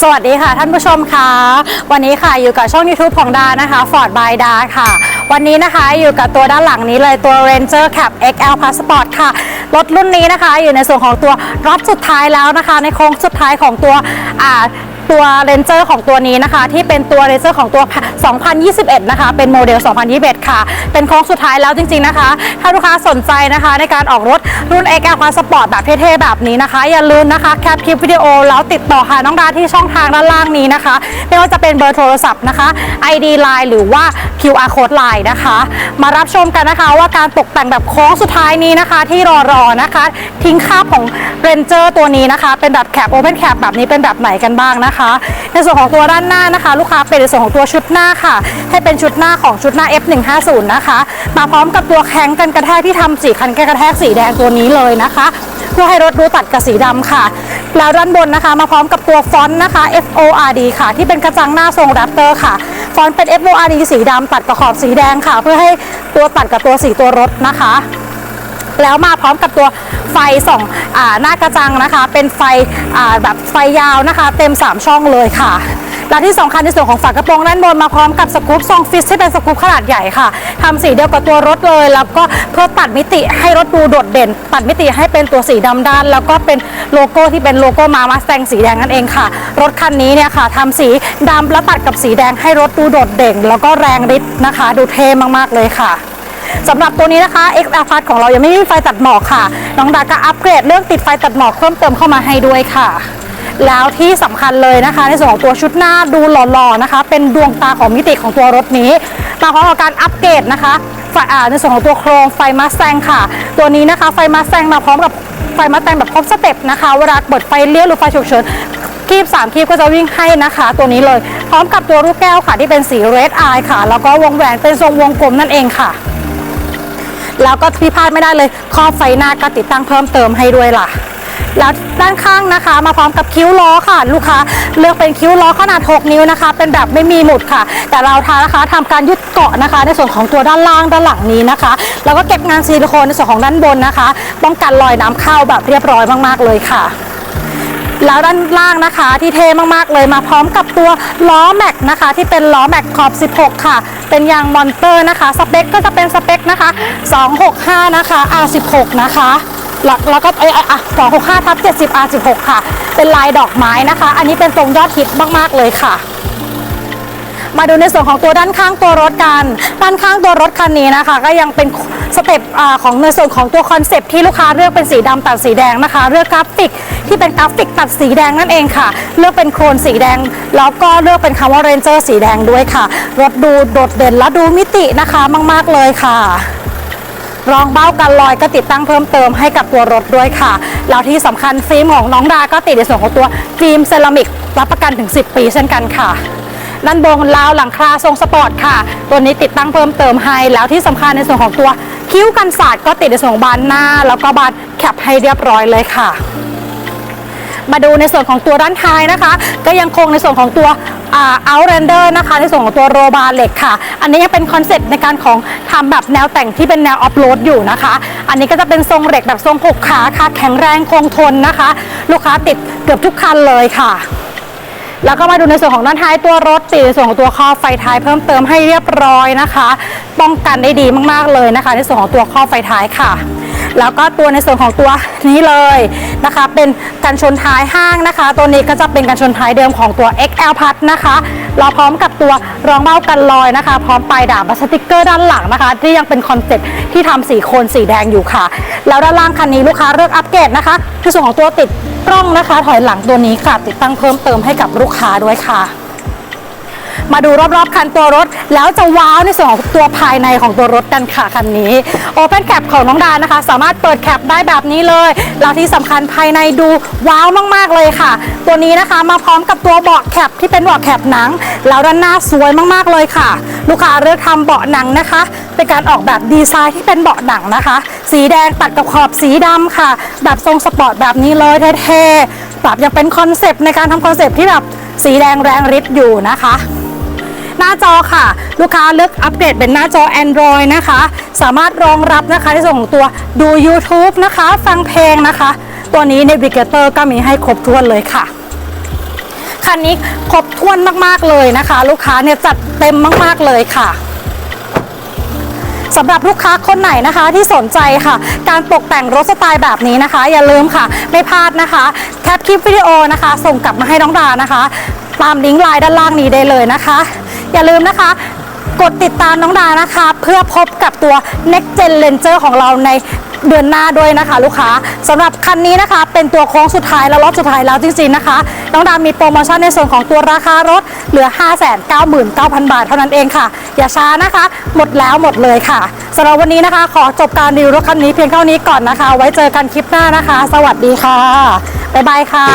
สวัสดีค่ะท่านผู้ชมค่ะวันนี้ค่ะอยู่กับช่อง YouTube ของดานะคะ Ford by ดาค่ะ วันนี้นะคะอยู่กับตัวด้านหลังนี้เลยตัว Ranger Cap XL Passport ค่ะ รถรุ่นนี้นะคะ อยู่ในส่วนของตัวรอบสุดท้ายแล้วนะคะ ในโค้งสุดท้ายของตัวอ่า ตัว Ranger ของตัวนี้นะคะ ที่เป็นตัว Ranger ของตัว 2021 นะคะ เป็นโมเดล 2021 ค่ะ เป็นโค้งสุดท้ายแล้วจริง ๆนะคะ ถ้าลูกค้าสนใจนะคะ ในการออกรถรุ่น XL Passport แบบเท่ๆแบบนี้นะคะ อย่าลืมนะคะแคปคลิปวิดีโอแล้วติดต่อหาน้องดาที่ช่องทางด้านล่างนี้นะคะ ไม่ว่าจะเป็นเบอร์โทรศัพท์นะคะ ID Line หรือว่า QR Code Line นะคะ มารับชมกันนะคะว่าการตกแต่งแบบโค้งสุดท้ายนี้นะคะ ที่รอรอๆนะคะ ทิ้งคาบของ Ranger ตัวนี้นะคะ เป็นแบบแคป Open Cap แบบนี้เป็นแบบไหนกันบ้างนะคะในส่วนของตัวด้านหน้านะคะ ลูกค้าเป็นในส่วนของตัวชุดหน้าค่ะ ให้เป็นชุดหน้าของชุดหน้า F150 นะคะมาพร้อมกับตัวแข้งกันกระแทกที่ทำสีคันกันกระแทกสีแดงตัวนี้เลยนะคะเพื่อให้รถดูตัดกับสีดำค่ะ แล้วด้านบนนะคะ มาพร้อมกับตัวฟอนต์นะคะ FORD ค่ะ ที่เป็นกระจังหน้าทรงแรปเตอร์ค่ะ ฟอนต์เป็น FORD สีดำตัดกับขอบสีแดงค่ะ เพื่อให้ตัวตัดกับตัวสีตัวรถนะคะ แล้วมาพร้อมกับตัวไฟส่องอหน้ากระจังนะคะ เป็นไฟแบบไฟยาวนะคะ เต็ม 3 ช่องเลยค่ะและที่สำคัญในส่วนของฝากระโปรงด้านบนมาพร้อมกับสกู๊ปทรงฟิชที่เป็นสกู๊ปขนาดใหญ่ค่ะทำสีเดียวกับตัวรถเลย แล้วก็เพื่อตัดมิติให้รถดูโดดเด่น ตัดมิติให้เป็นตัวสีดำด้าน แล้วก็เป็นโลโก้ที่เป็นโลโก้มามาสแตงสีแดงนั่นเองค่ะ รถคันนี้เนี่ยค่ะทำสีดำแล้วตัดกับสีแดงให้รถดูโดดเด่น แล้วก็แรงฤทธิ์นะคะ ดูเท่มากๆเลยค่ะ สำหรับตัวนี้นะคะ XR Plus ของเรายังไม่มีไฟตัดหมอกค่ะ น้องดาก็อัปเกรดเรื่องติดไฟตัดหมอกเพิ่มเติมเข้ามาให้ด้วยค่ะ แล้วที่สำคัญเลยนะคะ ในส่วนของตัวชุดหน้าดูหล่อๆนะคะ เป็นดวงตาของมิติของตัวรถนี้มาพร้อมกับการอัปเกรดนะคะไฟอ่าในส่วนของตัวโครงไฟมาสแซงค่ะ ตัวนี้นะคะไฟมาสแซงมาพร้อมกับไฟมาสแซงแบบครบสเต็ปนะคะเวลาเปิดไฟเลี้ยวหรือไฟฉุกเฉินคีบ3คีบก็จะวิ่งให้นะคะ ตัวนี้เลย พร้อมกับตัวลูกแก้วค่ะที่เป็นสี red eye ค่ะ แล้วก็วงแหวนเป็นทรงวงกลมนั่นเองค่ะ แล้วก็ที่พลาดไม่ได้เลยครอบไฟหน้าก็ติดตั้งเพิ่มเติมให้ด้วยล่ะ แล้วด้านข้างนะคะ มาพร้อมกับคิ้วล้อค่ะ ลูกค้าเลือกเป็นคิ้วล้อขนาด 6 นิ้วนะคะ เป็นแบบไม่มีหมุดค่ะ แต่เราทานะคะทำการยึดเกาะนะคะ ในส่วนของตัวด้านล่างด้านหลังนี้นะคะ แล้วก็เก็บงานซิลิโคนในส่วนของด้านบนนะคะ ป้องกันรอยน้ำเข้าแบบเรียบร้อยมากๆเลยค่ะ แล้วด้านล่างนะคะที่เท่มากๆเลยมาพร้อมกับตัวล้อแม็กนะคะ ที่เป็นล้อแม็กขอบ 16 ค่ะ เป็นยางมอนเตอร์นะคะสเปคก็จะเป็นสเปคนะคะ 265 นะคะ R16 นะคะแล้วแล้วก็เอยอะ265ทับ70 R16 ค่ะ เป็นลายดอกไม้นะคะ อันนี้เป็นทรงยอดฮิตมาก ๆ เลยค่ะ มาดูในส่วนของตัวด้านข้างตัวรถกัน ด้านข้างตัวรถคันนี้นะคะ ก็ยังเป็นสเต็ปอของในส่วนของตัวคอนเซปต์ที่ลูกค้าเลือกเป็นสีดำตัดสีแดงนะคะเลือกกราฟิกที่เป็นกราฟิกตัดสีแดงนั่นเองค่ะ เลือกเป็นโครนสีแดง แล้วก็เลือกเป็นคำว่าเรนเจอร์สีแดงด้วยค่ะ รถดูโดดเด่นและดูมิตินะคะมาก ๆเลยค่ะรองเบ้ากันลอยก็ติดตั้งเพิ่มเติมให้กับตัวรถด้วยค่ะ แล้วที่สำคัญฟิล์มของน้องดาก็ติดในส่วนของตัวฟิล์มเซรามิกรับประกันถึง 10 ปีเช่นกันค่ะ ด้านบนราวหลังคาทรงสปอร์ตค่ะ ตัวนี้ติดตั้งเพิ่มเติมให้ แล้วที่สำคัญในส่วนของตัวคิ้วกันศาสตร์ก็ติดในส่วนของบานหน้า แล้วก็บานแคปให้เรียบร้อยเลยค่ะ มาดูในส่วนของตัวด้านท้ายนะคะ ก็ยังคงในส่วนของตัวเอาเรนเดอร์นะคะในส่วนของตัวโรบาร์เหล็กค่ะ อันนี้ยังเป็นคอนเซ็ปต์ในการของทำแบบแนวแต่งที่เป็นแนวออฟโรดอยู่นะคะ อันนี้ก็จะเป็นทรงเหล็กแบบทรงหกขาค่ะแข็งแรงคงทนนะคะ ลูกค้าติดเกือบทุกคันเลยค่ะ แล้วก็มาดูในส่วนของด้านท้ายตัวรถสีในส่วนของตัวครอบไฟท้ายเพิ่มเติมให้เรียบร้อยนะคะ ป้องกันได้ดีมากๆเลยนะคะ ในส่วนของตัวครอบไฟท้ายค่ะ แล้วก็ตัวในส่วนของตัวนี้เลยนะคะ เป็นกันชนท้ายห้างนะคะ ตัวนี้ก็จะเป็นกันชนท้ายเดิมของตัว XL พัดนะคะเราพร้อมกับตัวรองเบ้ากันลอยนะคะ พร้อมปลายดาบสติกเกอร์ด้านหลังนะคะ ที่ยังเป็นคอนเซ็ปต์ที่ทำสีโคนสีแดงอยู่ค่ะ แล้วด้านล่างคันนี้ลูกค้าเลือกอัปเกรดนะคะในส่วนของตัวติดกล้องนะคะ ถอยหลังตัวนี้ค่ะ ติดตั้งเพิ่มเติมให้กับลูกค้าด้วยค่ะ มาดูรอบๆคันตัวรถ แล้วจะว้าวในส่วนของตัวภายในของตัวรถกันค่ะคันนี้ Open Cap ของน้องดานะคะ สามารถเปิดแคปได้แบบนี้เลยแล้วที่สำคัญภายในดูว้าวมากๆเลยค่ะ ตัวนี้นะคะมาพร้อมกับตัวเบาะแคปที่เป็นเบาะแคปหนัง แล้วด้านหน้าสวยมากๆเลยค่ะ ลูกค้าเลือกทำเบาะหนังนะคะ เป็นการออกแบบดีไซน์ที่เป็นเบาะหนังนะคะ สีแดงตัดกับขอบสีดำค่ะ แบบทรงสปอร์ตแบบนี้เลยเท่ๆแบบยังเป็นคอนเซปต์ในการทำคอนเซปต์ที่แบบสีแดงแรงฤทธิ์อยู่นะคะ หน้าจอค่ะ ลูกค้าเลือกอัปเกรดเป็นหน้าจอ Android นะคะ สามารถรองรับนะคะในส่วนของตัวดู YouTube นะคะ ฟังเพลงนะคะ ตัวนี้ Navigator ก็มีให้ครบถ้วนเลยค่ะคันนี้ครบถ้วนมากๆเลยนะคะ ลูกค้าเนี่ยจัดเต็มมากๆเลยค่ะสำหรับลูกค้าคนไหนนะคะที่สนใจค่ะ การตกแต่งรถสไตล์แบบนี้นะคะ อย่าลืมค่ะ ไม่พลาดนะคะ แคปคลิปวิดีโอนะคะ ส่งกลับมาให้น้องดานะคะ ตามลิงก์ไลน์ด้านล่างนี้ได้เลยนะคะ อย่าลืมนะคะ กดติดตามน้องดานะคะ เพื่อพบกับตัว Next Gen Ranger ของเราในเดือนหน้าด้วยนะคะลูกค้าสำหรับคันนี้นะคะเป็นตัวโค้งสุดท้ายและรอบสุดท้ายแล้วจริงๆนะคะน้องดามีโปรโมชั่นในส่วนของตัวราคารถเหลือ 599,000 บาทเท่านั้นเองค่ะ อย่าช้านะคะ หมดแล้วหมดเลยค่ะสำหรับวันนี้นะคะ ขอจบการรีวิวรถคันนี้เพียงเท่านี้ก่อนนะคะ ไว้เจอกันคลิปหน้านะคะ สวัสดีค่ะบ๊ายบายค่ะ